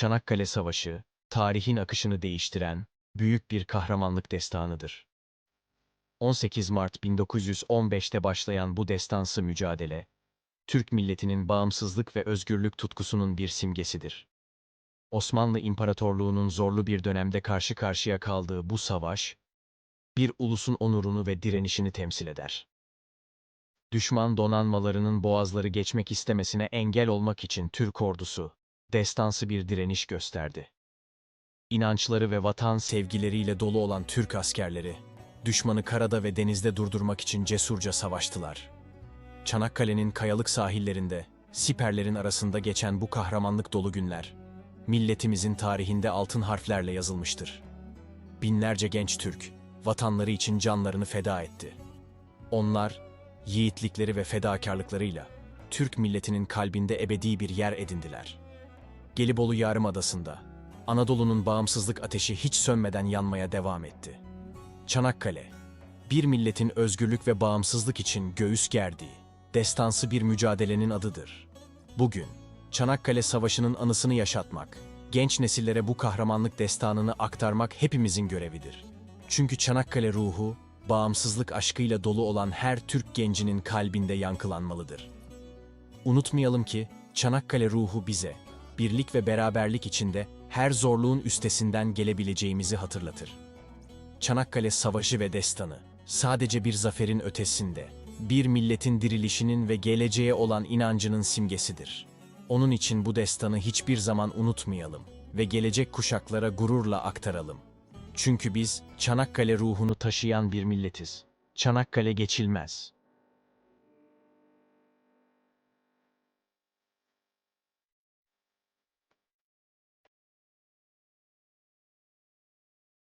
Çanakkale Savaşı, tarihin akışını değiştiren büyük bir kahramanlık destanıdır. 18 Mart 1915'te başlayan bu destansı mücadele, Türk milletinin bağımsızlık ve özgürlük tutkusunun bir simgesidir. Osmanlı İmparatorluğu'nun zorlu bir dönemde karşı karşıya kaldığı bu savaş, bir ulusun onurunu ve direnişini temsil eder. Düşman donanmalarının boğazları geçmek istemesine engel olmak için Türk ordusu, destansı bir direniş gösterdi. İnançları ve vatan sevgileriyle dolu olan Türk askerleri, düşmanı karada ve denizde durdurmak için cesurca savaştılar. Çanakkale'nin kayalık sahillerinde, siperlerin arasında geçen bu kahramanlık dolu günler, milletimizin tarihinde altın harflerle yazılmıştır. Binlerce genç Türk, vatanları için canlarını feda etti. Onlar, yiğitlikleri ve fedakarlıklarıyla, Türk milletinin kalbinde ebedi bir yer edindiler. Gelibolu Yarımadası'nda, Anadolu'nun bağımsızlık ateşi hiç sönmeden yanmaya devam etti. Çanakkale, bir milletin özgürlük ve bağımsızlık için göğüs gerdiği, destansı bir mücadelenin adıdır. Bugün, Çanakkale Savaşı'nın anısını yaşatmak, genç nesillere bu kahramanlık destanını aktarmak hepimizin görevidir. Çünkü Çanakkale ruhu, bağımsızlık aşkıyla dolu olan her Türk gencinin kalbinde yankılanmalıdır. Unutmayalım ki, Çanakkale ruhu bize, birlik ve beraberlik içinde her zorluğun üstesinden gelebileceğimizi hatırlatır. Çanakkale Savaşı ve Destanı sadece bir zaferin ötesinde, bir milletin dirilişinin ve geleceğe olan inancının simgesidir. Onun için bu destanı hiçbir zaman unutmayalım ve gelecek kuşaklara gururla aktaralım. Çünkü biz Çanakkale ruhunu taşıyan bir milletiz. Çanakkale geçilmez.